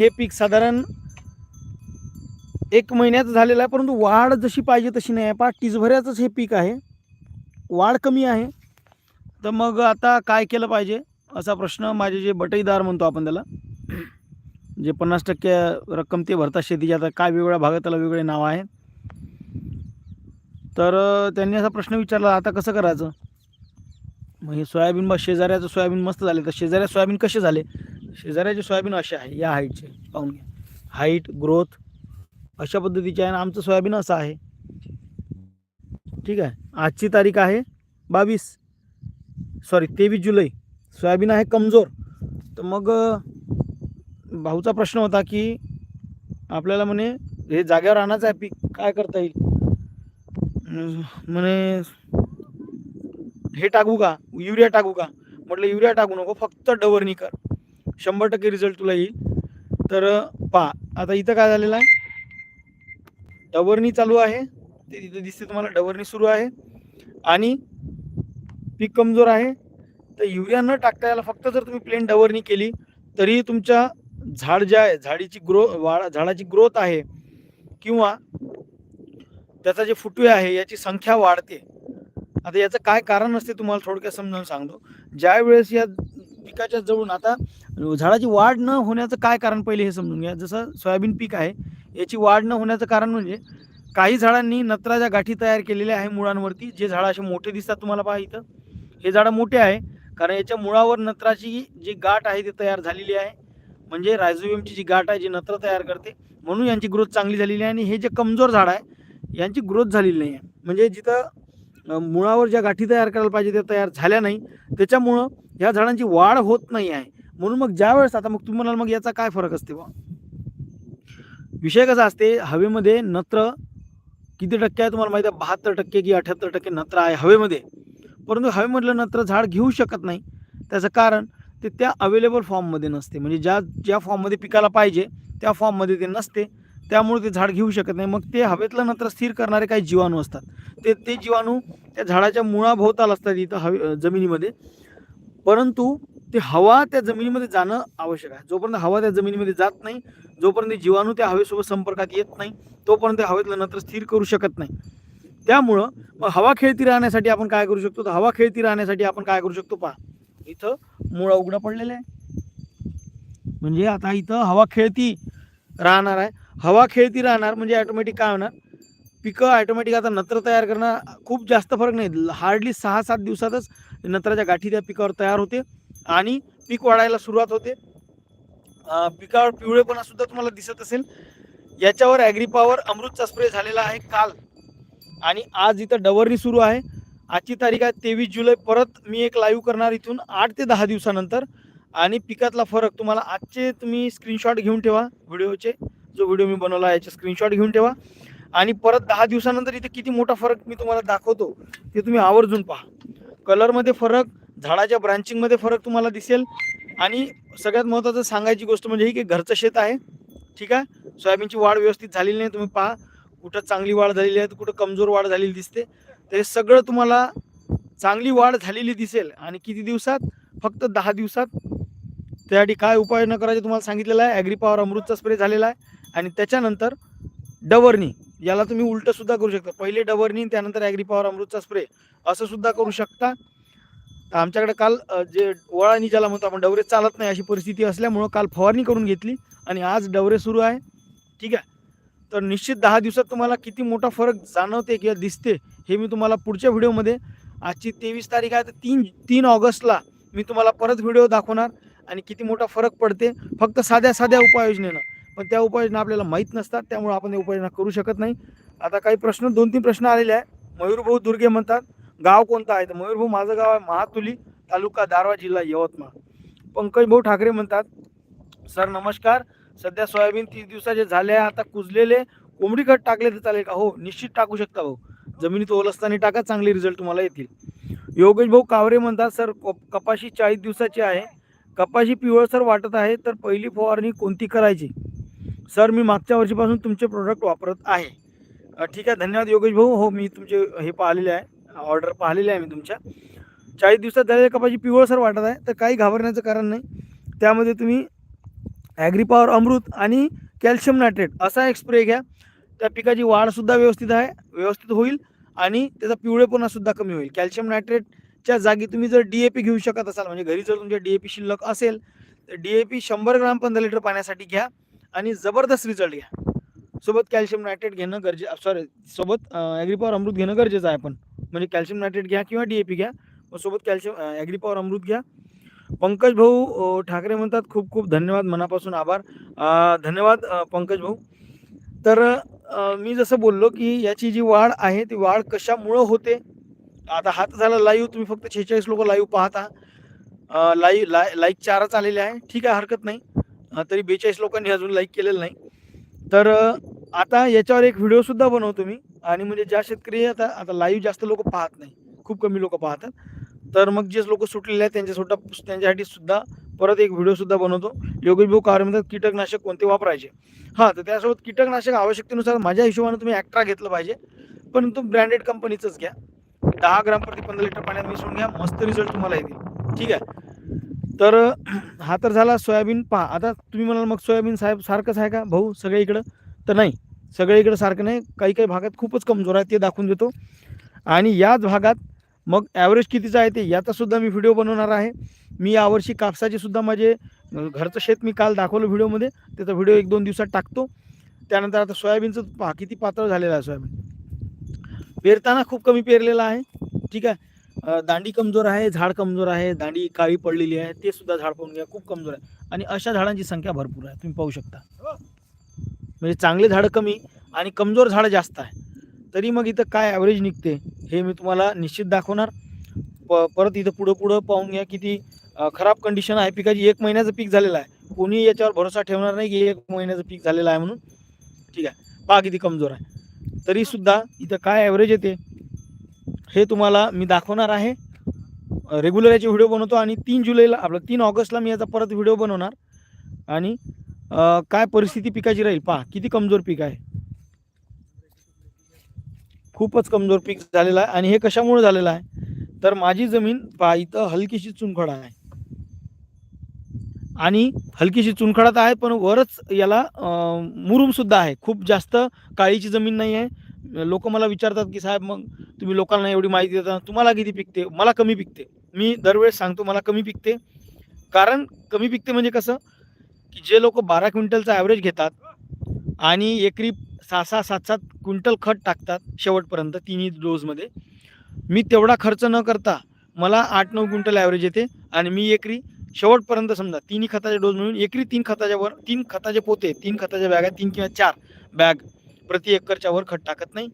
हे पीक साधारण एक महिन्यात झालेलं आहे परंतु वाढ जशी पाहिजे तशी नाही आहे. पा टिजभऱ्याचंच हे पीक आहे. वाढ कमी आहे. तर मग आता काय केलं पाहिजे? असा प्रश्न माझे जे बटईदार म्हणतो आपण त्याला जे पन्नास टक्के रक्कम ते भरतात शेतीची. आता काय वेगवेगळ्या भागात त्याला वेगळे नाव आहे तर त्यांनी असा प्रश्न विचारला आता कसं करायचं? मग हे सोयाबीन बा शेजाऱ्याचं सोयाबीन मस्त झाले. तर शेजाऱ्या सोयाबीन कसे झाले? शेजाऱ्याचे सोयाबीन असे आहे या हाईटचे पाहून घ्या. हाईट ग्रोथ अशा पद्धतीचे आहे आणि आमचं सोयाबीन असं आहे. ठीक आहे? आजची तारीख आहे बावीस सॉरी तेवीस जुलै. सोयाबीन आहे कमजोर. तर मग भाऊचा प्रश्न होता की आपल्याला म्हणे हे जाग्यावर आणायचं आहे पीक काय करता येईल? म्हणे हे टाकू का? युरिया टाकू का? म्हटलं युरिया टाकू नको फक्त डवरणी कर. शंभर टक्के रिझल्ट तुला येईल. तर पा आता इथं काय झालेलं आहे? डवरणी चालू आहे. ते तिथं दिसते तुम्हाला डवरणी सुरू आहे. आणि पीक कमजोर आहे. तर युरिया न टाकता याला फक्त जर तुम्ही प्लेन डवरणी केली तरी तुमच्या झाड जे आहे झाडीची ग्रो वाढ झाडाची ग्रोथ आहे. किंवा त्याचा जे फुटवे आहे याची संख्या वाढते. आता याचं काय कारण असते तुम्हाला थोडक्यात समजावून सांगतो. ज्या वेळेस या पिकाच्या जवळून आता झाडाची वाढ न होण्याचं काय कारण पहिले हे समजून घ्या. जसं सोयाबीन पीक आहे याची वाढ न होण्याचं कारण म्हणजे काही झाडांनी नत्राच्या गाठी तयार केलेल्या आहे मुळांवरती. जे झाडं असे मोठे दिसतात तुम्हाला पहा इथं. हे झाडं मोठे आहे कारण याच्या मुळावर नत्राची जी गाठ आहे ती तयार झालेली आहे. म्हणजे रायझोबियमची जी गाठ आहे जी नत्र तयार करते म्हणून यांची ग्रोथ चांगली झालेली आहे. आणि हे जे कमजोर झाड आहे यांची ग्रोथ झालेली नाही आहे. म्हणजे जिथं मुळावर ज्या गाठी तयार करायला पाहिजे त्या तयार झाल्या नाही त्याच्यामुळं ह्या झाडांची वाढ होत नाही आहे. म्हणून मग ज्या वेळेस आता मग तुम्ही म्हणाल मग याचा काय फरक असते बा विषय कसा असते हवेमध्ये नत्र किती टक्के आहे तुम्हाला माहिती आहे? बहात्तर टक्के की अठ्याहत्तर टक्के नत्र आहे हवेमध्ये. परंतु हवेमधलं नत्र झाड घेऊ शकत नाही. त्याचं कारण ते त्या अवेलेबल फॉर्ममध्ये नसते. म्हणजे ज्या ज्या फॉर्ममध्ये पिकाला पाहिजे त्या फॉर्ममध्ये ते नसते. त्यामुळे ते झाड घेऊ शकत नाही. मग ते हवेतलं नत्र स्थिर करणारे काही जीवाणू असतात. ते ते जीवाणू त्या झाडाच्या मुळाभोवताल असतात इथं हवे जमिनीमध्ये. परंतु ते हवा त्या जमिनीमध्ये जाणं आवश्यक आहे. जोपर्यंत हवा त्या जमिनीमध्ये जात नाही जोपर्यंत जीवाणू त्या हवेसोबत संपर्कात येत नाही तोपर्यंत हवेतलं नत्र स्थिर करू शकत नाही. त्यामुळं मग हवा खेळती राहण्यासाठी आपण काय करू शकतो? तर हवा खेळती राहण्यासाठी आपण काय करू शकतो? पहा. इथं मुळा उघडा पडलेला आहे. म्हणजे आता इथं हवा खेळती राहणार आहे. हवा खेळती राहणार म्हणजे ॲटोमॅटिक काय होणार? पिकं ॲटोमॅटिक आता नत्र तयार करणं खूप जास्त फरक नाही. हार्डली सहा सात दिवसातच नत्राच्या गाठी त्या पिकावर तयार होते आणि पीक वाढायला सुरुवात होते. पिकावर पिवळेपणा सुद्धा तुम्हाला दिसत असेल. याच्यावर ॲग्रीपावर अमृतचा स्प्रे झालेला आहे काल. आणि आज इथं डवरणी सुरू आहे. आजची तारीख आहे तेवीस जुलै. परत मी एक लाईव्ह करणार इथून आठ ते दहा दिवसानंतर. आणि पिकातला फरक तुम्हाला आजचे तुम्ही स्क्रीनशॉट घेऊन ठेवा व्हिडिओचे. जो व्हिडिओ मी बनवला याचे स्क्रीनशॉट घेऊन ठेवा. आणि परत दहा दिवसानंतर इथे किती मोठा फरक मी तुम्हाला दाखवतो ते तुम्ही आवर्जून पहा. कलरमध्ये फरक झाडाच्या ब्रांचिंगमध्ये फरक तुम्हाला दिसेल. आणि सगळ्यात महत्त्वाचं सांगायची गोष्ट म्हणजे ही की घरचं शेत आहे. ठीक आहे? सोयाबीनची वाढ व्यवस्थित झालेली नाही तुम्ही पहा. कुठं चांगली वाढ झालेली आहे तर कुठं कमजोर वाढ झालेली दिसते. तर हे सगळं तुम्हाला चांगली वाढ झालेली दिसेल. आणि किती दिवसात? फक्त दहा दिवसात. त्यासाठी काय उपाययोजना करायचे तुम्हाला सांगितलेलं आहे. ॲग्रीपॉवर अमृतचा स्प्रे झालेला आहे. आणि त्याच्यानंतर डवरणी. याला तुम्ही उलट सुद्धा करू शकता. पहिले डवरणी त्यानंतर ॲग्रीपॉवर अमृतचा स्प्रे असं सुद्धा करू शकता. आमच्याकडे काल जे वळानी ज्याला म्हणतो आपण डवरे चालत नाही अशी परिस्थिती असल्यामुळं काल फवारणी करून घेतली आणि आज डवरे सुरू आहे. ठीक आहे? तर निश्चित दहा दिवसात तुम्हाला किती मोठा फरक जाणवते किंवा दिसते हे मी तुम्हाला पुढच्या व्हिडिओमध्ये आजची तेवीस तारीख आहे तर तीन तीन ऑगस्टला मी तुम्हाला परत व्हिडिओ दाखवणार आणि किती मोठा फरक पडते. फक्त साध्या साध्या उपाययोजनेनं. पण त्या उपाययोजना आपल्याला माहीत नसतात त्यामुळे आपण त्या उपाययोजना करू शकत नाही. आता काही प्रश्न दोन तीन प्रश्न आलेले आहे मयूरभाऊ दुर्गे म्हणतात गाव कोणतं आहे? तर मयूरभाऊ माझं गाव आहे महातुली तालुका दारवा जिल्हा यवतमाळ. पंकज भाऊ ठाकरे म्हणतात सर नमस्कार. सध्या सोयाबीन तीस दिवसाचे झाले आहे आता कुजलेले. कोंबडी खत टाकले तर चालेल का? हो निश्चित टाकू शकता भाऊ. जमिनीत ओलसताना टाका चांगले रिझल्ट तुम्हाला येतील. योगेश भाऊ कावरे म्हणतात सर कपाशी चाळीस दिवसाची आहे. कपाशी पिवळसर वाटत आहे तर पहिली फवारणी कोणती करायची? सर मी मागच्या वर्षीपासून तुमचे प्रोडक्ट वापरत आहे. ठीक आहे. धन्यवाद योगेश भाऊ. हो मी तुमचे हे पाहिलेले आहे. ऑर्डर पाहिलेली आहे मी तुमच्या. चाळीस दिवसात झालेल्या कपाची पिवळसर वाटत आहे तर काही घाबरण्याचं कारण नाही. त्यामध्ये तुम्ही ॲग्रीपॉवर अमृत आणि कॅल्शियम नायट्रेट असा एक स्प्रे घ्या. त्या पिकाची वाढसुद्धा व्यवस्थित आहे व्यवस्थित होईल आणि त्याचा पिवळेपणासुद्धा कमी होईल. कॅल्शियम नायट्रेटच्या जागी तुम्ही जर डी ए पी घेऊ शकत असाल म्हणजे घरी जर तुमच्या डी ए पी शिल्लक असेल तर डी ए पी शंभर ग्राम पंधरा लिटर पाण्यासाठी घ्या. आणि जबरदस्त रिझल्ट घ्या. सोबत कॅल्शियम नायट्रेट घेणं गरजे सॉरी सोबत ॲग्रीपॉवर अमृत घेणं गरजेचं आहे आपण म्हणजे कॅल्शियम नायट्रेट घ्या किंवा डी ए पी घ्या. मग सोबत कॅल्शियम ॲग्रीपॉवर अमृत घ्या. पंकज भाऊ ठाकरे म्हणतात खूप खूप धन्यवाद मनापासून आभार. धन्यवाद पंकज भाऊ. तर मी जसं बोललो की याची जी वाढ आहे ती वाढ कशामुळं होते? आता हात झाला लाईव्ह तुम्ही फक्त छेचाळीस लोक लाईव्ह पाहता. लाईव्ह लाय लाईक चारच आलेले आहे. ठीक आहे हरकत नाही. तरी बेचाळीस लोकांनी अजून लाईक केलेलं नाही. तर आता याच्यावर एक व्हिडिओसुद्धा बनवतो मी. आणि म्हणजे ज्या शेतकरी आता आता लाईव्ह जास्त लोक पाहत नाही. खूप कमी लोक पाहतात. तर मग जे लोक सुटलेले आहेत त्यांच्या सुद्धा त्यांच्यासाठी सुद्धा परत एक व्हिडिओसुद्धा बनवतो. योगेश भाऊ कार म्हणतात कीटकनाशक कोणते वापरायचे? हां तर त्यासोबत कीटकनाशक आवश्यकतेनुसार माझ्या हिशोबाने तुम्ही ॲक्ट्रा घेतलं पाहिजे. परंतु ब्रँडेड कंपनीचंच घ्या. दहा ग्राम प्रति पंधरा लिटर पाण्यात मिसळून घ्या. मस्त रिझल्ट तुम्हाला येतील. ठीक आहे? तर हा तर झाला सोयाबीन पहा आता तुम्ही म्हणाल मग सोयाबीन साहेब सारखंच आहे का? भाऊ सगळ्या इकडं? तर नाही सगळ्या इकडं सारखं नाही. काही काही भागात खूपच कमजोर आहे ते दाखवून देतो. आणि याच भागात मग ॲव्हरेज कितीचं आहे ते याचासुद्धा मी व्हिडिओ बनवणार आहे. मी यावर्षी कापसाचे सुद्धा माझे घरचं शेत मी काल दाखवलं व्हिडिओमध्ये त्याचा व्हिडिओ एक दोन दिवसात टाकतो. त्यानंतर आता सोयाबीनचं पहा किती पातळ झालेलं आहे सोयाबीन. पेरताना खूप कमी पेरलेलं आहे. ठीक आहे? दांडी कमजोर आहे झाड कमजोर आहे दांडी काळी पडलेली आहे ते सुद्धा झाड पाहून घ्या खूप कमजोर आहे. आणि अशा झाडांची संख्या भरपूर आहे तुम्ही पाहू शकता. म्हणजे चांगले झाडं कमी आणि कमजोर झाडं जास्त आहे. तरी मग इथं काय ॲव्हरेज निघते हे मी तुम्हाला निश्चित दाखवणार. प परत इथं पुढं पुढं पाहून घ्या किती खराब कंडिशन आहे. पिकाची एक महिन्याचं पीक झालेलं आहे. कोणी याच्यावर भरोसा ठेवणार नाही की एक महिन्याचं पीक झालेलं आहे म्हणून. ठीक आहे. पा किती कमजोर आहे. तरीसुद्धा इथं काय ॲव्हरेज येते? हे तुम्हाला मी दाखवणार आहे. रेग्युलर याचे व्हिडिओ बनवतो आणि तीन जुलैला आपलं तीन ऑगस्टला मी याचा परत व्हिडिओ बनवणार. आणि काय परिस्थिती पिकाची राहील? पहा किती कमजोर पीक आहे. खूपच कमजोर पीक झालेलं आहे आणि हे कशामुळे झालेलं आहे? तर माझी जमीन पहा इथं हलकीशी चुनखडा आहे. आणि हलकीशी चुनखडात आहे पण वरच याला मुरूमसुद्धा मुरुमसुद्धा आहे. खूप जास्त काळीची जमीन नाही आहे लोक मला विचारतात की साहेब मग तुम्ही लोकांना एवढी माहिती देता तुम्हाला किती पिकते? मला कमी पिकते. मी दरवेळेस सांगतो मला कमी पिकते. कारण कमी पिकते म्हणजे कसं? की जे लोक बारा क्विंटलचा ॲव्हरेज घेतात आणि एकरी सहा सहा सात सात क्विंटल खत टाकतात शेवटपर्यंत तिन्ही डोजमध्ये मी तेवढा खर्च न करता मला आठ नऊ क्विंटल ॲव्हरेज येते आणि मी एकरी शेवटपर्यंत समजा तिन्ही खताचे डोस मिळून एकरी तीन खताच्या वर तीन खताचे पोते तीन खताच्या बॅग आहेत तीन किंवा चार बॅग प्रति एकरच्या वर खत टाकत नाही.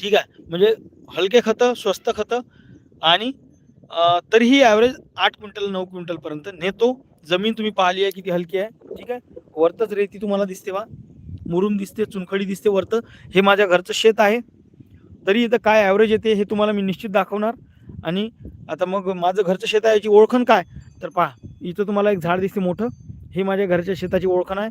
ठीक आहे. म्हणजे हलके खतं स्वस्त खतं आणि तरीही ॲव्हरेज आठ क्विंटल नऊ क्विंटलपर्यंत नेतो. जमीन तुम्ही पाहिली आहे किती हलकी आहे. ठीक आहे. वरतच रेती तुम्हाला दिसते बा. मुरुम दिसते चुनखडी दिसते वरतं. हे माझ्या घरचं शेत आहे. तरी इथं काय ॲव्हरेज येते हे तुम्हाला मी निश्चित दाखवणार. आणि आता मग माझं घरचं शेत आहे याची ओळखण काय? तर पहा इथं तुम्हाला एक झाड दिसते मोठं. हे माझ्या घरच्या शेताची ओळखण आहे.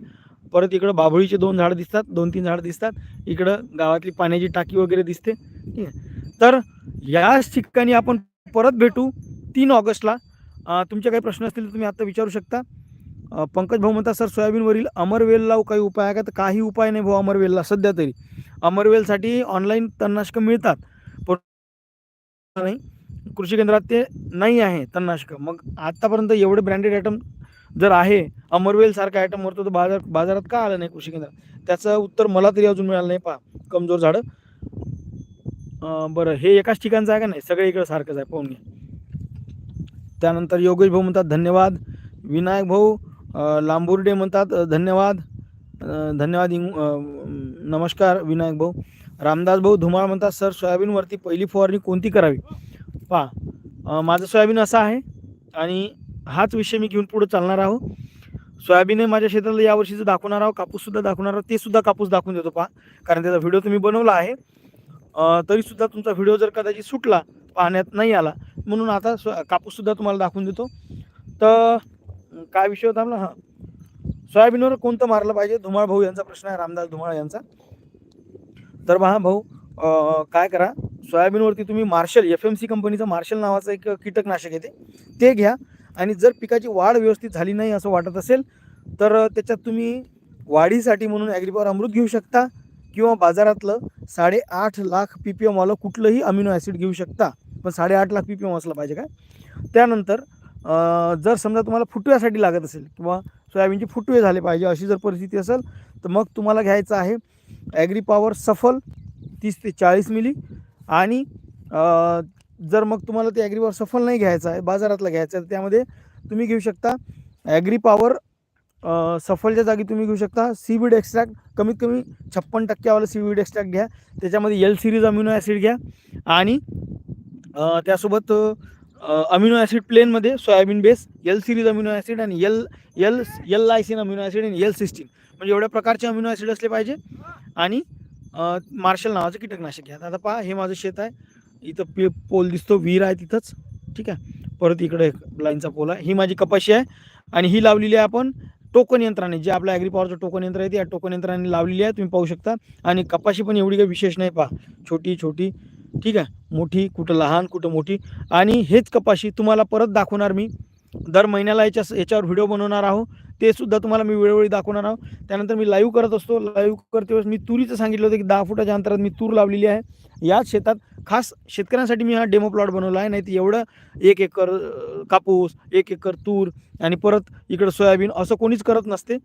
परत इकडं बाभळीचे दोन झाडं दिसतात दोन तीन झाडं दिसतात. इकडं गावातली पाण्याची टाकी वगैरे दिसते. ठीक आहे. तर याच ठिकाणी आपण परत भेटू तीन ऑगस्टला. तुमचे काही प्रश्न असतील तर तुम्ही आता विचारू शकता. पंकज भाऊ म्हणतात सर सोयाबीनवरील अमरवेलला काही उपाय आहे का? तर काही उपाय नाही भाऊ अमरवेलला सध्या तरी. अमरवेलसाठी ऑनलाईन तणनाशकं मिळतात. पण नाही कृषी केंद्रात ते नाही आहे तणनाशकं. मग आत्तापर्यंत एवढे ब्रँडेड आयटम जर आहे अमरवेल सारखा आयटम वरतो तर बाजार बाजारात का आलं नाही कृषी केंद्रात त्याचं उत्तर मला तरी अजून मिळालं नाही पहा. कमजोर झाडं. बरं हे एकाच ठिकाणचं आहे का नाही? सगळे इकडं सारखंच आहे पाहून घ्या. त्यानंतर योगेश भाऊ म्हणतात धन्यवाद. विनायक भाऊ लांबुर्डे म्हणतात धन्यवाद. धन्यवाद इंग नमस्कार विनायक भाऊ. रामदास भाऊ धुमाळ म्हणतात सर सोयाबीनवरती पहिली फवारणी कोणती करावी? पहा माझं सोयाबीन असं आहे आणि हाच विषय मी घेऊन पुढे चालणार आहो. सोयाबीन माझ्या शेताला यावर्षीचं दाखवणार आहोत कापूससुद्धा दाखवणार आहोत ते सुद्धा कापूस दाखवून देतो पहा. कारण त्याचा व्हिडिओ तुम्ही बनवला आहे. तरीसुद्धा तुमचा व्हिडिओ जर कदाचित सुटला पाहण्यात नाही आला म्हणून आता स्व कापूससुद्धा तुम्हाला दाखवून देतो. तर काय विषय होता आपला? हां. सोयाबीनवर कोणतं मारलं पाहिजे? धुमाळ भाऊ यांचा प्रश्न आहे रामदास धुमाळ यांचा. तर पहा भाऊ काय करा? सोयाबीनवरती तुम्ही मार्शल एफ एम सी कंपनीचं मार्शल नावाचं एक कीटकनाशक येते ते घ्या. आणि जर पिकाची वाढ व्यवस्थित झाली नाही असं वाटत असेल तर त्याच्यात तुम्ही वाढीसाठी म्हणून ॲग्रीपॉवर अमृत घेऊ शकता किंवा बाजारातलं साडेआठ लाख पी पी एमवालं कुठलंही अमिनो ॲसिड घेऊ शकता. पण साडेआठ लाख पी पी एम असलं पाहिजे काय त्यानंतर जर समजा तुम्हाला फुटव्यासाठी लागत असेल किंवा सोयाबीनचे फुटवे झाले पाहिजे अशी जर परिस्थिती असेल तर मग तुम्हाला घ्यायचं आहे ॲग्री पॉवर सफल तीस ते चाळीस मिली आणि जर मग तुम्हाला ते ॲग्री सफल नाही घ्यायचं आहे बाजारातला घ्यायचं आहे तर त्यामध्ये तुम्ही घेऊ शकता ॲग्री पॉवर सफलच्या जागी तुम्ही घेऊ शकता. सीवीड एक्स्ट्रॅक्ट कमीत कमी छप्पन टक्क्यावाला सीवीड एक्स्ट्रॅक्ट घ्या. त्याच्यामध्ये एल सिरीज अमिनो ॲसिड घ्या. आणि त्यासोबत अमिनो ॲसिड प्लेनमध्ये soybean base L series amino acid आणि L L L lysine amino acid आणि एल सिस्टीन म्हणजे एवढ्या प्रकारचे अमिनो ॲसिड असले पाहिजे. आणि मार्शल नावाचं कीटकनाशक घ्या. आता पहा हे माझं शेत आहे. इथं पे पोल दिसतो विहीर आहे तिथंच. ठीक आहे? परत इकडे एक लाईनचा पोल आहे. ही माझी कपाशी आहे आणि ही लावलेली आहे आपण टोकन यंत्राने. जे आपल्या ॲग्रीपॉवरचं टोकन यंत्र आहे ते या टोकन यंत्राने लावलेली आहे तुम्ही पाहू शकता. आणि कपाशी पण एवढी काही विशेष नाही पहा. छोटी छोटी. ठीक आहे? मोठी कुठं लहान कुठं मोठी. आणि हेच कपाशी तुम्हाला परत दाखवणार मी. दर महिन्याला याच्या याच्यावर व्हिडिओ बनवणार आहो. ते सुद्धा तुम्हाला मी वेळोवेळी दाखवणार आहोत. त्यानंतर मी लाईव्ह करत असतो. लाईव्ह करते वेळेस मी तुरीचं सांगितलं होतं की दहा फुटाच्या अंतरात मी तूर लावलेली आहे. याच शेतात खास शेतकऱ्यांसाठी मी हा डेमो प्लॉट बनवला आहे. नाही तर एवढं एक एकर कापूस एक एकर तूर आणि परत इकडं सोयाबीन असं कोणीच करत नसते.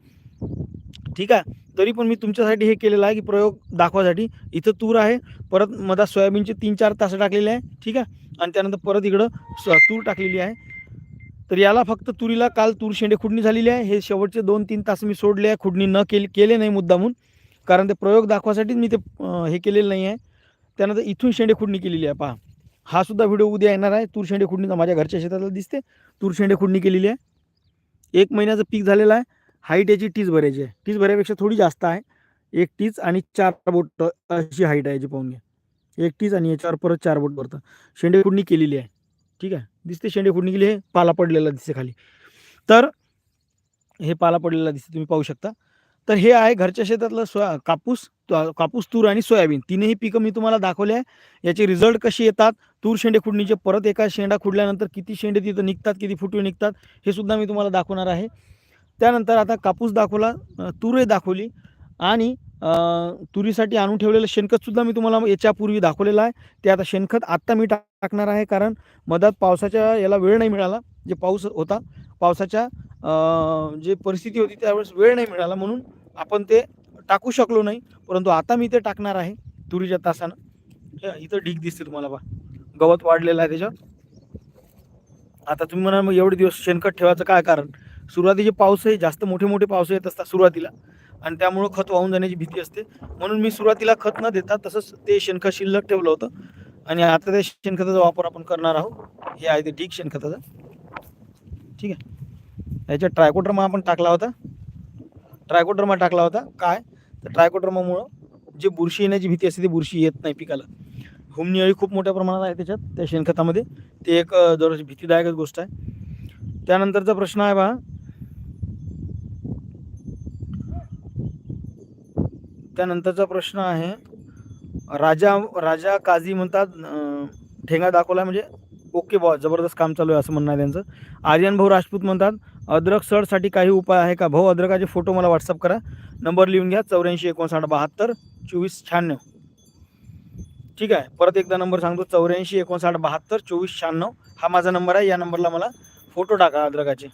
ठीक आहे? तरी पण मी तुमच्यासाठी हे केलेलं आहे की प्रयोग दाखवासाठी इथं तूर आहे. परत मधात सोयाबीनचे तीन चार तास टाकलेले आहे. ठीक आहे? आणि त्यानंतर परत इकडं स- तूर टाकलेली आहे. तर याला फक्त तुरीला काल तूर शेंडे खुडणी झालेली आहे. हे शेवटचे दोन तीन तास मी सोडले आहे. खुडणी न केली केले नाही मुद्दामून. कारण ते प्रयोग दाखवासाठीच मी ते हे केलेलं नाही आहे. त्यानंतर इथून शेंडे खुडणी केलेली आहे. पहा. हा सुद्धा व्हिडिओ उद्या येणार आहे. तूर शेंडे खुडणीचा माझ्या घरच्या शेतातला दिसते. तूर शेंडे खुडणी केलेली आहे. एक महिन्याचं पीक झालेलं आहे. हाईट याची टीज भरायची आहे. टीज भरायपेक्षा थोडी जास्त आहे. एक टीज आणि चार बोट अशी हाईट आहे याची पाहून घ्या. एक टीज आणि याच्यावर परत चार बोट भरतं. शेंडे खुडणी केलेली आहे. ठीक आहे? दिसते शेंडे खुडणी केली हे पाला पडलेला दिसते खाली. तर हे पाला पडलेला दिसते तुम्ही पाहू शकता. तर हे आहे घरच्या शेतातलं सोया कापूस कापूस तूर आणि सोयाबीन. तिन्ही पिकं मी तुम्हाला दाखवले आहे. याचे रिझल्ट कसे येतात? तूर शेंडे खुडणीचे परत एका शेंडा खुडल्यानंतर किती शेंडे तिथं निघतात किती फुटवे निघतात हे सुद्धा मी तुम्हाला दाखवणार आहे. त्यानंतर आता कापूस दाखवला अ, तूरही दाखवली आणि तुरीसाठी आणून ठेवलेलं शेणखतसुद्धा मी तुम्हाला याच्यापूर्वी दाखवलेलं आहे. ते आता शेणखत आत्ता मी टाकणार आहे कारण मधात पावसाच्या याला वेळ नाही मिळाला. जे पाऊस होता पावसाच्या जे परिस्थिती होती त्यावेळेस वेळ नाही मिळाला म्हणून आपण ते टाकू शकलो नाही. परंतु आता मी ते टाकणार आहे तुरीच्या तासानं. इथं ढीक दिसते तुम्हाला बा गवत वाढलेलं आहे त्याच्यात. आता तुम्ही म्हणाल मग एवढे दिवस शेणखत ठेवायचं काय कारण? सुरुवातीचे पाऊसही जास्त मोठे मोठे पाऊस येत असतात सुरुवातीला. आणि त्यामुळं खत वाहून जाण्याची भीती असते. म्हणून मी सुरुवातीला खत न देता तसंच ते शेणखत शिल्लक ठेवलं होतं. आणि आता त्या शेणखताचा वापर आपण करणार आहोत. हे आहे ते ढीक शेणखताचा. ठीक आहे. याच्यात ट्रायकोड्रमा आपण टाकला होता. ट्रायकोड्रमा टाकला होता. काय? तर ट्रायकोड्रमामुळं जे बुरशी येण्याची भीती असते ती बुरशी येत नाही पिकाला. हुमणी अळी खूप मोठ्या प्रमाणात आहे त्याच्यात त्या शेणखतामध्ये. ते एक अ, भीतीदायकच गोष्ट आहे. त्यानंतरचा प्रश्न आहे बा त्यानंतरचा प्रश्न आहे राजा राजा काझी म्हणतात ठेंगा दाखवला म्हणजे ओके बॉ जबरदस्त काम चालू आहे असं म्हणणं आहे त्यांचं. आर्यन भाऊ राजपूत म्हणतात अद्रक सडसाठी काही उपाय आहे का? भाऊ अद्रकाचे फोटो मला व्हॉट्सअप करा. नंबर लिहून घ्या चौऱ्याऐंशी एकोणसाठ बहात्तर चोवीस शहाण्णव. ठीक आहे परत एकदा नंबर सांगतो चौऱ्याऐंशी एकोणसाठ बहात्तर चोवीस शहाण्णव. हा माझा नंबर आहे या नंबरला मला फोटो टाका अद्रकाचे.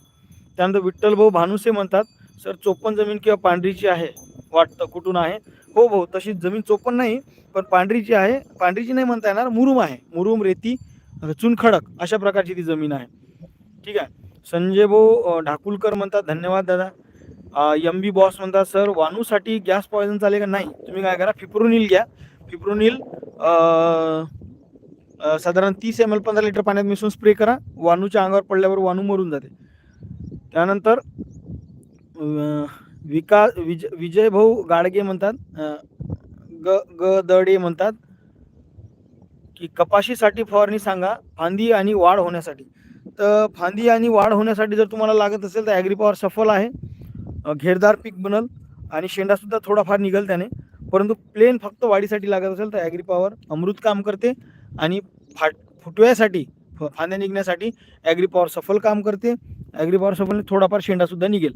त्यानंतर विठ्ठल भाऊ भानुसे म्हणतात सर चोपन्न जमीन किंवा पांढरीची आहे. वाटतं कुठून आहे? हो भाऊ तशी जमीन चोपण नाही पण पांढरीची आहे. पांढरीची नाही म्हणता येणार मुरुम आहे. मुरुम रेती चुनखडक अशा प्रकारची ती जमीन आहे. ठीक आहे? संजय भाऊ ढाकुलकर म्हणतात धन्यवाद दादा. एम बी बॉस म्हणतात सर वानूसाठी गॅस पॉयझन चालेल का? नाही. तुम्ही काय करा फिप्रोनिल घ्या. फिप्रोनिल साधारण तीस एम एल पंधरा लिटर पाण्यात मिसळून स्प्रे करा. वानूच्या अंगावर पडल्यावर वानू मरून जाते. त्यानंतर विकास विज विजय भाऊ गाडगे म्हणतात ग ग दडे म्हणतात की कपाशीसाठी फवारणी सांगा फांदी आणि वाढ होण्यासाठी. तर फांदी आणि वाढ होण्यासाठी जर तुम्हाला लागत असेल तर ॲग्री पॉवर सफल आहे. घेरदार पीक बनल आणि शेंडासुद्धा थोडाफार निघेल त्याने. परंतु प्लेन फक्त वाढीसाठी लागत असेल तर ॲग्री पॉवर अमृत काम करते आणि फाट फुटव्यासाठी फ- फांद्या निघण्यासाठी ॲग्री पॉवर सफल काम करते. ॲग्री पॉवर सफलने थोडाफार शेंडासुद्धा निघेल.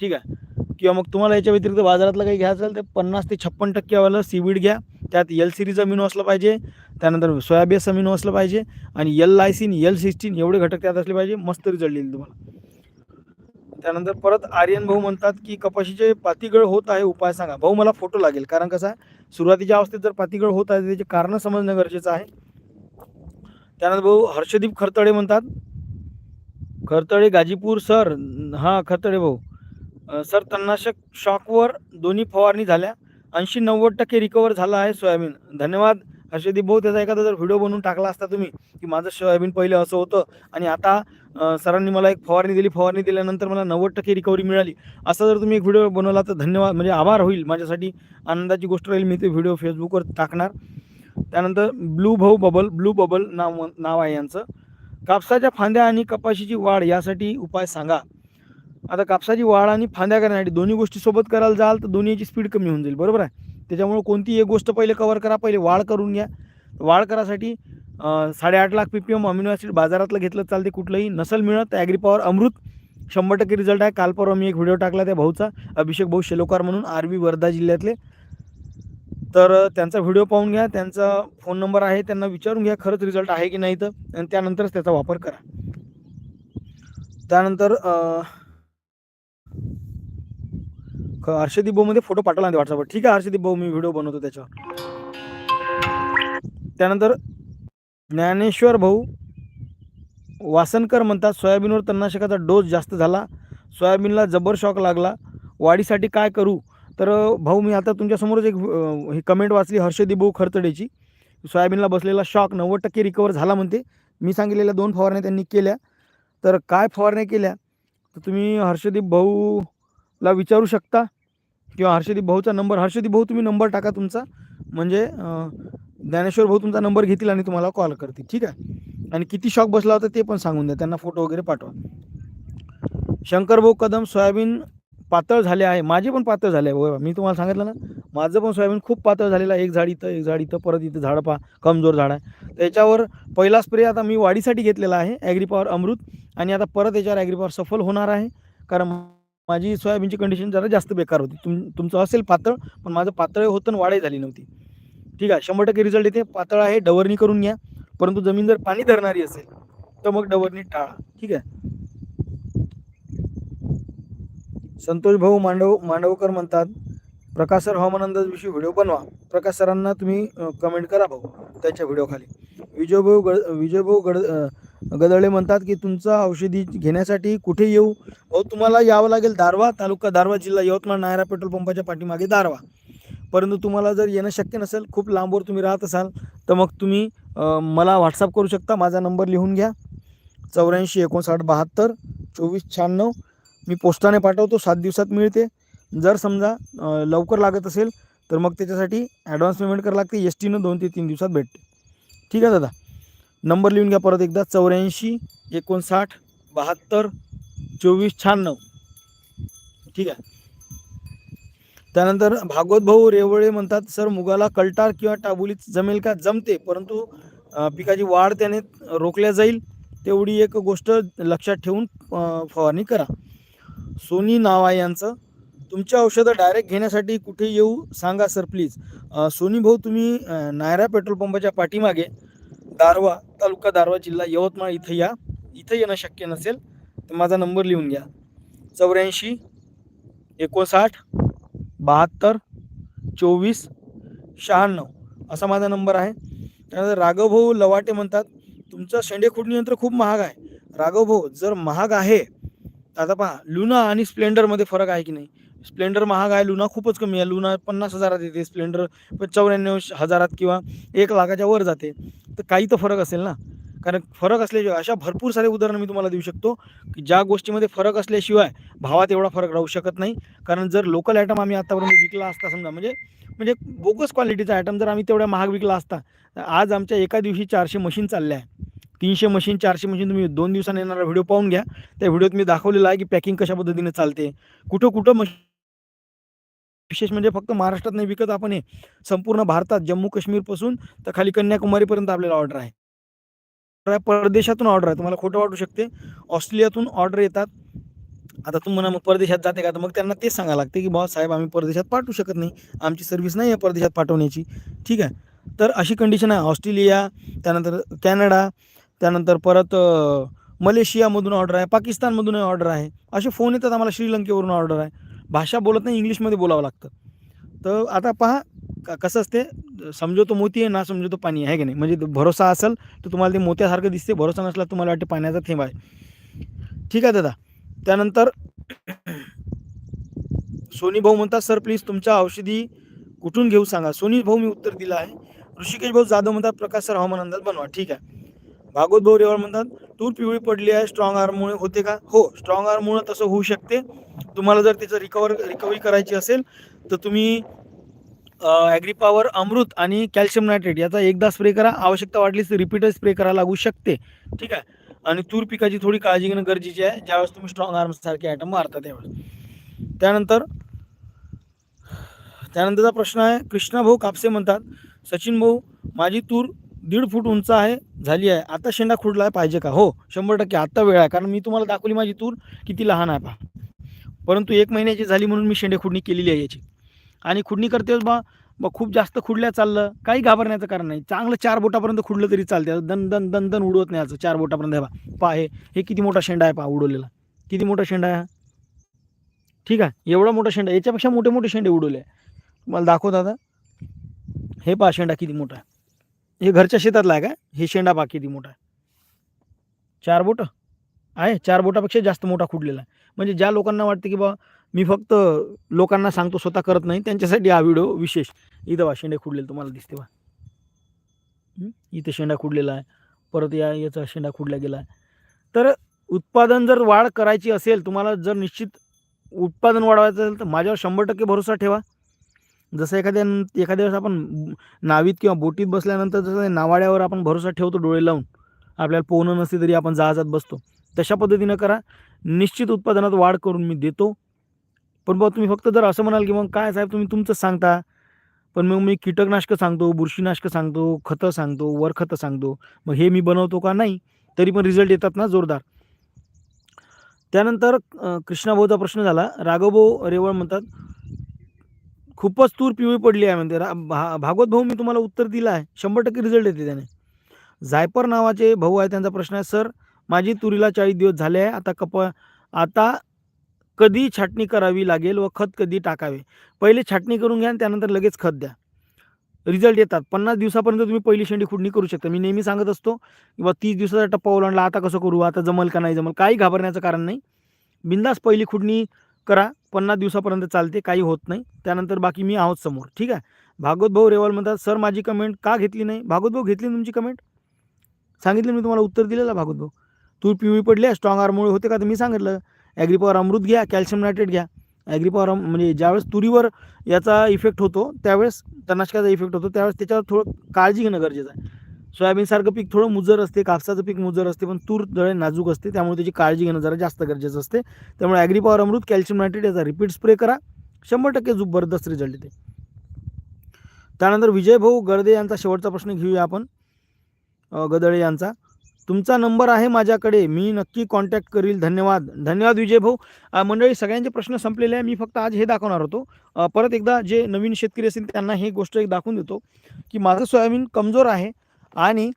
ठीक आहे? किंवा मग तुम्हाला याच्या व्यतिरिक्त बाजारातलं काही घ्यायचं असेल तर पन्नास ते छप्पन टक्केवालं सीवीड घ्या. त्यात एल सिरीज अमिनो असलं पाहिजे. त्यानंतर सोयाबीस अमिनो असलं पाहिजे. आणि एल लायसिन एल सिक्स्टीन एवढे घटक त्यात असले पाहिजे. मस्त रिझल्ट येईल तुम्हाला. त्यानंतर परत आर्यन भाऊ म्हणतात की कपाशीचे पातीगळ होत आहे उपाय सांगा. भाऊ मला फोटो लागेल. कारण कसं आहे सुरुवातीच्या अवस्थेत जर पातीगळ होत आहे त्याचे कारण समजणं गरजेचं आहे. त्यानंतर भाऊ हर्षदीप खरतडे म्हणतात खरतडे गाजीपूर सर. हां खरतडे भाऊ. सर तणनाशक शॉकवर दोन्ही फवारणी झाल्या. ऐंशी नव्वद टक्के रिकवर झाला आहे सोयाबीन. धन्यवाद. हर्षदीप भाऊ त्याचा एखादा जर व्हिडिओ बनवून टाकला असता तुम्ही की माझं सोयाबीन पहिलं असं होतं आणि आता सरांनी मला एक फवारणी दिली. फवारणी दिल्यानंतर मला नव्वद टक्के रिकव्हरी मिळाली. असा जर तुम्ही एक व्हिडिओ बनवला तर धन्यवाद. म्हणजे आभार होईल. माझ्यासाठी आनंदाची गोष्ट राहील. मी ते व्हिडिओ फेसबुकवर टाकणार. त्यानंतर ब्लू भाऊ बबल ब्लू बबल नाव नाव आहे यांचं. कापसाच्या फांद्या आणि कपाशीची वाढ यासाठी उपाय सांगा. आता कापसाची वाढ आणि फांद्या करण्यासाठी दोन्ही गोष्टी सोबत करायला जाल तर दोन्हीची स्पीड कमी होऊन जाईल. बरोबर आहे? त्याच्यामुळे कोणती एक गोष्ट पहिले कवर करा पहिले वाढ करून घ्या. वाढ करासाठी साडेआठ lakh P P M amino acid बाजारातलं घेतलं चालते कुठलंही. नसल मिळत तर ॲग्रीपॉवर अमृत. शंभर टक्के रिझल्ट आहे. काल परवा मी एक व्हिडिओ टाकला त्या भाऊचा अभिषेक भाऊ शेलोकार म्हणून आरवी वर्धा जिल्ह्यातले. तर त्यांचा व्हिडिओ पाहून घ्या. त्यांचा फोन नंबर आहे. त्यांना विचारून घ्या खरंच रिझल्ट आहे की नाही तर. आणि त्यानंतरच त्याचा वापर करा. त्यानंतर हर्षदीप भाऊ मध्ये फोटो पाठवला नाही व्हॉट्सअपवर ठीक आहे हर्षदीप भाऊ मी व्हिडिओ बनवतो त्याच्यावर. त्यानंतर ज्ञानेश्वर भाऊ वासनकर म्हणतात सोयाबीनवर तणनाशकाचा डोस जास्त झाला. सोयाबीनला जबर शॉक लागला. वाढीसाठी काय करू? तर भाऊ मी आता तुमच्यासमोरच एक ही कमेंट वाचली हर्षदीप भाऊ खरतडेची. सोयाबीनला बसलेला शॉक नव्वद टक्के रिकवर झाला म्हणते. मी सांगितलेल्या दोन फवारण्या त्यांनी केल्या. तर काय फवारण्या केल्या? तर तुम्ही हर्षदीप भाऊला विचारू शकता. किंवा हर्षदीप भाऊचा नंबर हर्षदीप भाऊ तुम्ही नंबर टाका तुमचा. म्हणजे ज्ञानेश्वर भाऊ तुमचा नंबर घेतील आणि तुम्हाला कॉल करतील. ठीक आहे? आणि किती शॉक बसला होता ते पण सांगून द्या. त्यांना फोटो वगैरे पाठवा. शंकर भाऊ कदम सोयाबीन पातळ झाले आहे. माझे पण पातळ झाले आहे. मी तुम्हाला सांगितलं ना माझं पण सोयाबीन खूप पातळ झालेलं आहे. एक झाड इथं एक झाड इथं परत इथं झाड पा कमजोर झाड आहे. त्याच्यावर पहिला स्प्रे आता मी वाढीसाठी घेतलेला आहे. ॲग्रीपॉवर अमृत. आणि आता परत याच्यावर ॲग्रीपॉवर सफल होणार आहे. कारण माझी सोयाबीनची कंडिशन जरा जास्त बेकार होती. तुम तुमचं असेल पातळ पण माझं पातळ होतं आणि वाढही झाली नव्हती. ठीक आहे शंभर टक्के रिझल्ट येते. पातळ आहे डवरणी करून घ्या. परंतु जमीन जर पाणी धरणारी असेल तर मग डवरणी टाळा. ठीक आहे? संतोष भाऊ मांडव मांडवकर म्हणतात प्रकाश सर हवामान अंदाजविषयी व्हिडिओ बनवा. प्रकाश सरांना तुम्ही कमेंट करा भाऊ. त्याच्या व्हिडिओखाली. विजयभाऊ गड विजयभाऊ गड गदळे म्हणतात की तुमचा औषधी घेण्यासाठी कुठे येऊ? भाऊ तुम्हाला यावं लागेल दारवा तालुका दारवा जिल्हा यवतमाळ नायरा पेट्रोल पंपाच्या पाठीमागे दारवा परंतु तुम्हाला जर येणं शक्य नसेल खूप लांबवर तुम्ही राहत असाल तर मग तुम्ही मला व्हॉट्सअप करू शकता. माझा नंबर लिहून घ्या. चौऱ्याऐंशी एकोणसाठ बहात्तर चोवीस शहाण्णव. मी पोस्टाने पाठवतो सात दिवसात मिळते. जर समजा लवकर लागत असेल तर मग त्याच्यासाठी ॲडव्हान्स पेमेंट करावं लागते. एस टीनं दोन ते तीन दिवसात भेटते. ठीक आहे दादा? नंबर लिहून घ्या परत एकदा. चौऱ्याऐंशी एकोणसाठ बहात्तर चोवीस शहाण्णव. ठीक आहे. त्यानंतर भागवत भाऊ रेवळे म्हणतात सर मुगाला कलटार किंवा टाबुलीत जमेल का? जमते परंतु पिकाची वाढ त्याने रोखल्या जाईल तेवढी एक गोष्ट लक्षात ठेवून फवारणी करा. सोनी नाव आहे यांचं तुमच्या औषधं डायरेक्ट घेण्यासाठी कुठे येऊ सांगा सर प्लीज. सोनी भाऊ तुम्ही नायरा पेट्रोल पंपाच्या पाठीमागे दारवा तालुका दारवा जिल्हा यवतमाळ इथं या. इथं येणं शक्य नसेल तर माझा नंबर लिहून घ्या. चौऱ्याऐंशी एकोणसाठ बहात्तर चोवीस शहाण्णव असा माझा नंबर आहे. त्यानंतर राघवभाऊ लवाटे म्हणतात तुमचं शेंडे खुडणी यंत्र खूप महाग आहे. राघवभाऊ जर महाग आहे आता पहा लुना आणि स्प्लेंडरमध्ये फरक आहे की नाही? स्प्लेंडर महाग आहे लुना खूपच कमी आहे. लुना पन्नास हजारात येते स्प्लेंडर चौऱ्याण्णव हजारात किंवा एक लाखाच्या वर जाते. तर काही तर फरक असेल ना? कारण फरक असल्याशिवाय अशा भरपूर सारे उदाहरणं मी तुम्हाला देऊ शकतो की ज्या गोष्टीमध्ये फरक असल्याशिवाय भावात एवढा फरक राहू शकत नाही. कारण जर लोकल आयटम आम्ही आत्तापर्यंत विकला असता समजा म्हणजे म्हणजे बोगस क्वालिटीचा आयटम जर आम्ही तेवढ्या महाग विकला असता आज आमच्या एका दिवशी चारशे मशीन चालल्या आहे. तीनशे मशीन चारशे मशीन तुम्ही दोन दिवसांनी येणारा व्हिडिओ पाहून घ्या. त्या व्हिडिओत मी दाखवलेला आहे की पॅकिंग कशा पद्धतीने चालते. कुठं कुठं मश विशेष म्हणजे फक्त महाराष्ट्रात नाही विकत आपण हे संपूर्ण भारतात जम्मू काश्मीरपासून तर खाली कन्याकुमारीपर्यंत आपल्याला ऑर्डर आहे. परदेशातून ऑर्डर आहे. तुम्हाला खोटं वाटू शकते. ऑस्ट्रेलियातून ऑर्डर येतात. आता तुम्हाला मग परदेशात जाते का? तर मग त्यांना तेच सांगायला लागते की बाबा साहेब आम्ही परदेशात पाठवू शकत नाही. आमची सर्व्हिस नाही आहे परदेशात पाठवण्याची. ठीक आहे. तर अशी कंडिशन आहे. ऑस्ट्रेलिया त्यानंतर कॅनडा त्यानंतर परत मलेशियामधून ऑर्डर आहे पाकिस्तानमधूनही ऑर्डर आहे. असे फोन येतात आम्हाला श्रीलंकेवरून ऑर्डर आहे. भाषा बोलत नाही इंग्लिशमध्ये बोलावं लागतं. तर आता पहा कसं असते समजो तो मोती आहे ना समजो तो पाणी आहे की नाही? म्हणजे भरोसा असेल तर तुम्हाला ते मोत्यासारखं दिसते भरोसा नसला तर तुम्हाला वाटते पाण्याचा थेंब आहे. ठीक आहे दादा. त्यानंतर सोनी भाऊ म्हणतात सर प्लीज तुमच्या औषधी कुठून घेऊ सांगा? सोनी भाऊ मी उत्तर दिलं आहे. ऋषिकेश भाऊ जाधव म्हणतात प्रकाश सर हवामान अंदाज बनवा. ठीक आहे. भागवत भाऊ रेवळ म्हणतात तूर पिवळी पडली आहे स्ट्रॉंग आर्ममुळे होते का? हो स्ट्रॉंग आर्ममुळे तसं होऊ शकते. तुम्हाला जर त्याचं रिकवर रिकव्हरी करायची असेल तर तुम्ही ॲग्रीपावर अमृत आणि कॅल्शियम नायट्रेट याचा एकदा स्प्रे करा. आवश्यकता वाटलीच तर रिपीटर स्प्रे करा लागू शकते. ठीक आहे? आणि तूर पिकाची थोडी काळजी घेणं गरजेची आहे. ज्यावेळेस तुम्ही स्ट्रॉंग आर्मसारखे आयटम मारता त्यावेळेस. त्यानंतर त्यानंतरचा प्रश्न आहे कृष्णा भाऊ कापसे म्हणतात सचिन भाऊ माझी तूर दीड फूट उंच आहे झाली आहे. आता शेंडा खुडला पाहिजे का? हो शंभर टक्के. आत्ता वेळ आहे. कारण मी तुम्हाला दाखवली माझी तूर किती लहान आहे पहा. परंतु एक महिन्याची झाली म्हणून मी शेंडे खुडणी केलेली आहे याची. आणि खुडणी करतेच बा बा खूप जास्त खुडल्या चाललं काही घाबरण्याचं कारण नाही. चांगलं चार बोटापर्यंत खुडलं तरी चालते दन दन दन दन उडवत नाही याचं चार बोटापर्यंत. हे बा पहा हे हे किती मोठा शेंडा आहे पहा उडवलेला. किती मोठा शेंडा आहे ठीक आहे. एवढा मोठा शेंडा. याच्यापेक्षा मोठे मोठे शेंडे उडवले. आहे तुम्हाला दाखवत आता. हे पहा शेंडा किती मोठा आहे. हे घरच्या शेतातला आहे का? हे शेंडा बाकी किती मोठा आहे. चार बोटं? आहे? चार बोटापेक्षा जास्त मोठा खुडलेला आहे. म्हणजे ज्या लोकांना वाटते की बा मी फक्त लोकांना सांगतो स्वतः करत नाही त्यांच्यासाठी हा व्हिडिओ विशेष. इथं बा शेंडे खुडलेले तुम्हाला दिसते बा. इथं शेंडा खुडलेला आहे. परत या याचा शेंडा खुडला गेला आहे. तर उत्पादन जर वाढ करायची असेल तुम्हाला जर निश्चित उत्पादन वाढवायचं असेल तर माझ्यावर शंभर टक्के भरोसा ठेवा. जसं एखाद्या एखाद्या वेळेस आपण नावीत किंवा बोटीत बसल्यानंतर जसं नावाड्यावर आपण भरोसा ठेवतो डोळे लावून आपल्याला पोहणं नसते तरी आपण जहाजात बसतो. तशा पद्धतीनं करा. निश्चित उत्पादनात वाढ करून मी देतो. पण बा तुम्ही फक्त जर असं म्हणाल की मग काय साहेब तुम्ही तुमचंच सांगता. पण मग मी कीटकनाशकं सांगतो बुरशीनाशकं सांगतो खतं सांगतो वरखतं सांगतो. मग हे मी बनवतो का नाही तरी पण रिझल्ट येतात ना जोरदार. त्यानंतर कृष्णाभाऊचा प्रश्न झाला. राघवभाऊ रेवळ म्हणतात खूपच तूर पिवळी पडली आहे म्हणते रा भा भागवत भाऊ मी तुम्हाला उत्तर दिलं आहे. शंभर टक्के रिझल्ट येते त्याने. जायपर नावाचे भाऊ आहे त्यांचा प्रश्न आहे सर माझी तुरीला चाळीस दिवस झाले आहे आता कप आता कधी छाटणी करावी लागेल व खत कधी टाकावे? पहिले छाटणी करून घ्या आणि त्यानंतर लगेच खत द्या. रिझल्ट येतात. पन्नास दिवसापर्यंत तुम्ही पहिली शेंडी खुडणी करू शकता. मी नेहमी सांगत असतो किंवा तीस दिवसाचा टप्पा ओलांडला आता कसं करू? आता जमल का नाही जमल? काही घाबरण्याचं कारण नाही. बिंदास पहिली खुडणी करा. पन्नास दिवसापर्यंत चालते काही होत नाही. त्यानंतर बाकी मी आहोत समोर. ठीक आहे? भागवत भाऊ रेवाल म्हणतात सर माझी कमेंट का घेतली नाही? भागवत भाऊ घेतली तुमची कमेंट सांगितलं मी तुम्हाला उत्तर दिलेलं भागवत भाऊ? तूर पिवळी पडली स्ट्रॉंग आर्ममुळे होते का? तर मी सांगितलं ॲग्रीपॉवर अमृत घ्या कॅल्शियम नायट्रेट घ्या. ॲग्रीपॉवर म्हणजे ज्यावेळेस तुरीवर याचा इफेक्ट होतो त्यावेळेस तणाशकाचा इफेक्ट होतो त्यावेळेस त्याच्यावर थोडं काळजी घेणं गरजेचं आहे. सोयाबीनसारखं पीक थोडं मुजर असते कापसाचं पीक मुजर असते पण तूर जळे नाजूक असते त्यामुळे त्याची काळजी घेणं जरा जास्त गरजेचं असते. त्यामुळे ॲग्रीपॉवर अमृत कॅल्शियम नायट्रेट याचा रिपीट स्प्रे करा. शंभर टक्के जबरदस्त रिझल्ट येते. त्यानंतर विजय भाऊ गर्दे यांचा शेवटचा प्रश्न घेऊया आपण. गदळे यांचा. तुमचा नंबर आहे माझ्याकडे मी नक्की कॉन्टॅक्ट करील. धन्यवाद. धन्यवाद विजय भाऊ. मंडळी सगळ्यांचे प्रश्न संपलेले आहे मी फक्त आज हे दाखवणार होतो. परत एकदा जे नवीन शेतकरी असतील त्यांना हे गोष्ट एक दाखवून देतो की माझं सोयाबीन कमजोर आहे. आणि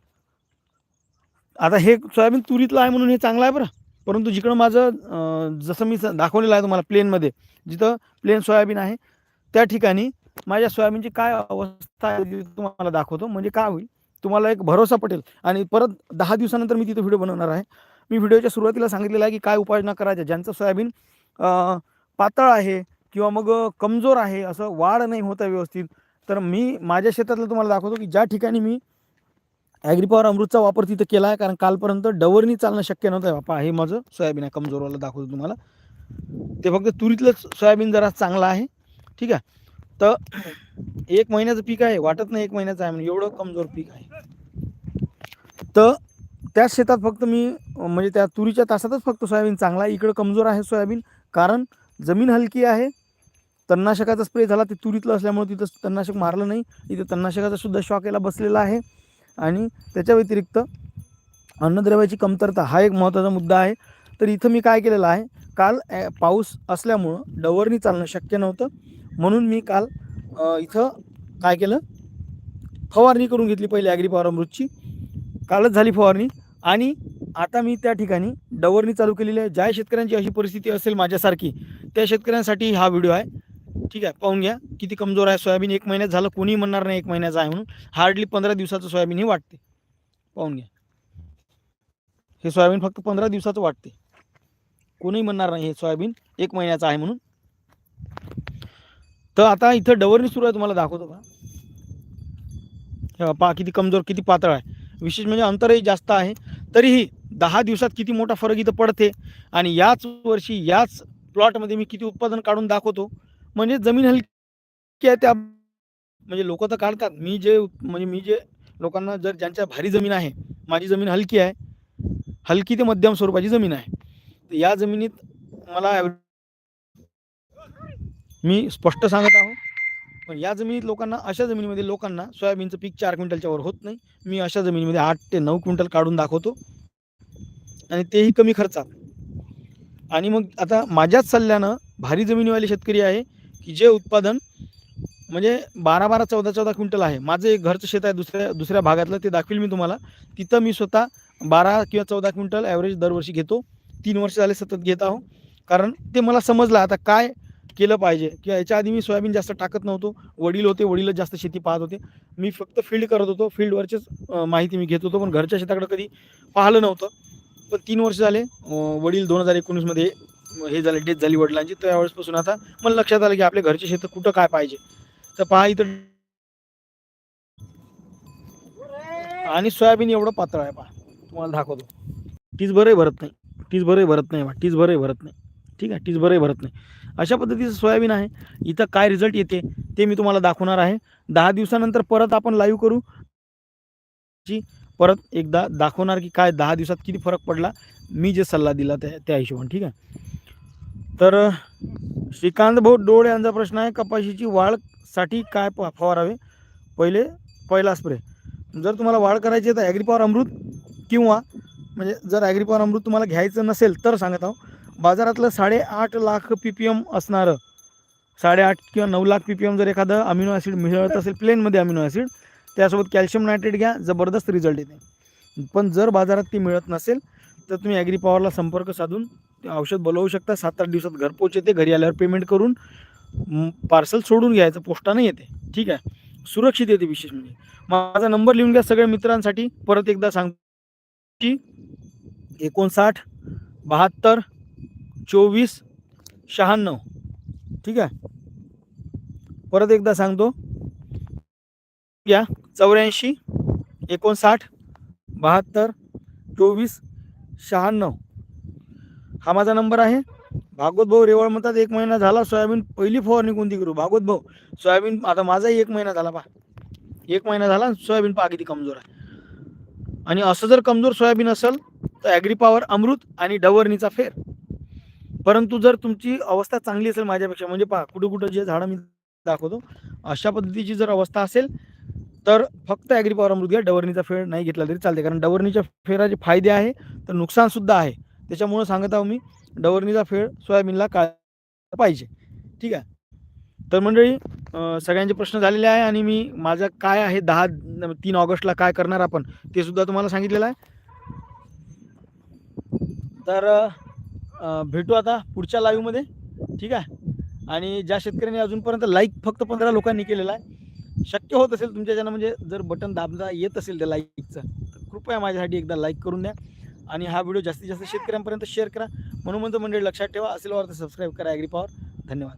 आता हे सोयाबीन तुरीतलं आहे म्हणून हे चांगलं आहे बरं. परंतु जिकडं माझं जसं मी दाखवलेलं आहे तुम्हाला प्लेनमध्ये जिथं प्लेन सोयाबीन आहे त्या ठिकाणी माझ्या सोयाबीनची काय अवस्था आहे तुम्हाला दाखवतो. म्हणजे काय होईल तुम्हाला एक भरोसा पटेल. आणि परत दहा दिवसानंतर मी तिथं व्हिडिओ बनवणार आहे. मी व्हिडिओच्या सुरुवातीला सांगितलेलं आहे की काय उपाययोजना करायच्या. ज्यांचं सोयाबीन पातळ आहे किंवा मग कमजोर आहे असं वाढ नाही होत आहे व्यवस्थित तर मी माझ्या शेतातलं तुम्हाला दाखवतो की ज्या ठिकाणी मी ॲग्रीपॉवर अमृतचा वापर तिथं केला आहे कारण कालपर्यंत डवरनी चालणं शक्य नव्हतं. बापा हे माझं सोयाबीन आहे कमजोरवाला दाखवतो तुम्हाला. ते फक्त तुरीतलंच सोयाबीन जरा चांगलं आहे. ठीक आहे? तर एक महिन्याचं पीक आहे वाटत नाही एक महिन्याचं आहे म्हणजे एवढं कमजोर पीक आहे. तर त्याच शेतात फक्त मी म्हणजे त्या तुरीच्या तासातच फक्त सोयाबीन चांगला आहे इकडं कमजोर आहे सोयाबीन कारण जमीन हलकी आहे. तणनाशकाचा स्प्रे झाला ते तुरीतलं असल्यामुळे तिथं तणनाशक मारलं नाही इथं तणनाशकाचा सुद्धा शॉक याला बसलेला आहे. आणि त्याच्या व्यतिरिक्त अन्नद्रव्याची कमतरता हा एक महत्त्वाचा मुद्दा आहे. तर इथं मी काय केलेलं आहे काल पाऊस असल्यामुळं डवरणी चालणं शक्य नव्हतं. म्हणून मी काल इथं काय केलं फवारणी करून घेतली पहिली ॲग्री पॉवर अमृतची कालच झाली फवारणी आणि आता मी त्या ठिकाणी डवरणी चालू केलेली आहे. ज्या शेतकऱ्यांची अशी परिस्थिती असेल माझ्यासारखी त्या शेतकऱ्यांसाठी हा व्हिडिओ आहे. ठीक आहे पाहून घ्या. किती कमजोर आहे सोयाबीन. एक महिन्यात झालं कोणी म्हणणार नाही एक महिन्याचं आहे म्हणून. हार्डली पंधरा दिवसाचं सोयाबीन ही वाटते. पाहून घ्या. हे सोयाबीन फक्त पंधरा दिवसाचं वाटते. कोणीही म्हणणार नाही हे सोयाबीन एक महिन्याचं आहे म्हणून. तर आता इथं डवरणी सुरू आहे तुम्हाला दाखवतो का हे किती कमजोर किती पातळ आहे. विशेष म्हणजे अंतरही जास्त आहे. तरीही दहा दिवसात किती मोठा फरक इथं पडते. आणि याच वर्षी याच प्लॉटमध्ये मी किती उत्पादन काढून दाखवतो. म्हणजे जमीन हलकी आहे त्या म्हणजे लोक तर काढतात. मी जे म्हणजे मी जे लोकांना जर ज्यांच्या भारी जमीन आहे माझी जमीन हलकी आहे हलकी ते मध्यम स्वरूपाची जमीन आहे. तर या जमिनीत मला मी स्पष्ट सांगत आहो. पण या जमिनीत लोकांना अशा जमिनीमध्ये लोकांना सोयाबीनचं पीक चार क्विंटलच्या वर होत नाही. मी अशा जमिनीमध्ये आठ ते नऊ क्विंटल काढून दाखवतो. आणि तेही कमी खर्चात. आणि मग आता माझ्याच सल्ल्यानं भारी जमिनीवाले शेतकरी आहे की जे उत्पादन म्हणजे बारा बारा चौदा चौदा क्विंटल आहे. माझं एक घरचं शेत आहे दुसऱ्या दुसऱ्या भागातलं ते दाखवेल मी तुम्हाला. तिथं मी स्वतः बारा किंवा चौदा क्विंटल ॲव्हरेज दरवर्षी घेतो. तीन वर्ष झाले सतत घेत आहो. कारण ते मला समजलं आता काय केलं पाहिजे. किंवा याच्या आधी मी सोयाबीन जास्त टाकत नव्हतो. वडील होते वडीलच जास्त शेती पाहत होते. मी फक्त फील्ड करत होतो. फील्डवरचीच माहिती मी घेत होतो. पण घरच्या शेताकडे कधी पाहिलं नव्हतं. पण तीन वर्ष झाले वडील दोन हजार एकोणीसमध्ये हे झाले डेथ झाली वडिलांची. त्यावेळेसपासून आता मला लक्षात आलं की आपल्या घरचे शेत कुठं काय पाहिजे. तर पहा इथं. आणि सोयाबीन एवढं पातळ आहे पहा. तुम्हाला दाखवतो. टीज बरंही भरत नाही. टीज बरंही भरत नाही पहा टीज बरंही भरत नाही. ठीक आहे? टीज बरंही भरत नाही. अशा पद्धतीचं सोयाबीन आहे. इथं काय रिझल्ट येते ते मी तुम्हाला दाखवणार आहे. दहा दिवसानंतर परत आपण लाईव्ह करू. जी परत एकदा दाखवणार की काय दहा दिवसात किती फरक पडला. मी जे सल्ला दिला त्या त्या हिशोबाने. ठीक आहे? तर श्रीकांत भाऊ डोळे यांचा प्रश्न आहे कपाशीची वाढसाठी काय प- फवारावे? पहिले पहिला स्प्रे जर तुम्हाला वाढ करायची आहे तर ॲग्रीपॉवर अमृत किंवा म्हणजे जर ॲग्रीपॉवर अमृत तुम्हाला घ्यायचं नसेल तर सांगत आहो बाजारातलं साडेआठ लाख पी पी एम असणारं साडेआठ किंवा नऊ लाख पी पी एम जर एखादं अमिनो ॲसिड मिळत असेल प्लेनमध्ये अमिनो ॲसिड त्यासोबत कॅल्शियम नायट्रेट घ्या जबरदस्त रिझल्ट येते. पण जर बाजारात ती मिळत नसेल तर तुम्ही ॲग्रीपॉवरला संपर्क साधून ते औषध बोलवू शकता. सात आठ दिवसात घरपोच येते घरी आल्यावर पेमेंट करून पार्सल सोडून घ्यायचं. पोस्टाने येते. ठीक आहे? सुरक्षित येते विशेष म्हणजे. माझा नंबर लिहून घ्या सगळ्या मित्रांसाठी. परत एकदा सांग की एकोणसाठ बहात्तर चोवीस शहाण्णव. ठीक आहे? परत एकदा सांगतो. या चौऱ्याऐंशी एकोणसाठ बहात्तर चोवीस शहाण्णव. हा माझा नंबर आहे. भागवत भाऊ रेवळ म्हणतात एक महिना झाला सोयाबीन पहिली फवारणी कोणती करू? भागवत भाऊ सोयाबीन आता माझाही एक महिना झाला पा एक महिना झाला सोयाबीन पहा किती कमजोर आहे. आणि असं जर कमजोर सोयाबीन असेल तर ॲग्रीपावर अमृत आणि डवरणीचा फेर. परंतु जर तुमची अवस्था चांगली असेल माझ्यापेक्षा म्हणजे पहा कुठं कुठं जे झाडं मी दाखवतो अशा पद्धतीची जर अवस्था असेल तर फक्त ॲग्रीपावर अमृत घ्या डवरणीचा फेर नाही घेतला तरी चालते कारण डवरणीच्या फेराचे फायदे आहे तर नुकसानसुद्धा आहे. त्याच्यामुळं सांगत आहो मी डवरणीचा फेळ सोयाबीनला काय पाहिजे. ठीक आहे? तर मंडळी सगळ्यांचे प्रश्न झालेले आहे आणि मी माझं काय आहे दहा तीन ऑगस्टला काय करणार आपण ते सुद्धा तुम्हाला सांगितलेलं आहे. तर भेटू आता पुढच्या लाईव्हमध्ये ठीक आहे? आणि ज्या शेतकऱ्यांनी अजूनपर्यंत लाईक फक्त पंधरा लोकांनी केलेला आहे शक्य होत असेल तुमच्याच्यानं म्हणजे जर बटन दाबता येत असेल त्या लाईकचं तर कृपया माझ्यासाठी एकदा लाईक करून द्या. आणि हा व्हिडिओ जास्तीत जास्त शेतकऱ्यांपर्यंत शेअर करा. म्हणून म्हणतो मंडळी लक्षात ठेवा. असेल वर तर सबस्क्राईब करा ॲग्री पॉवर धन्यवाद.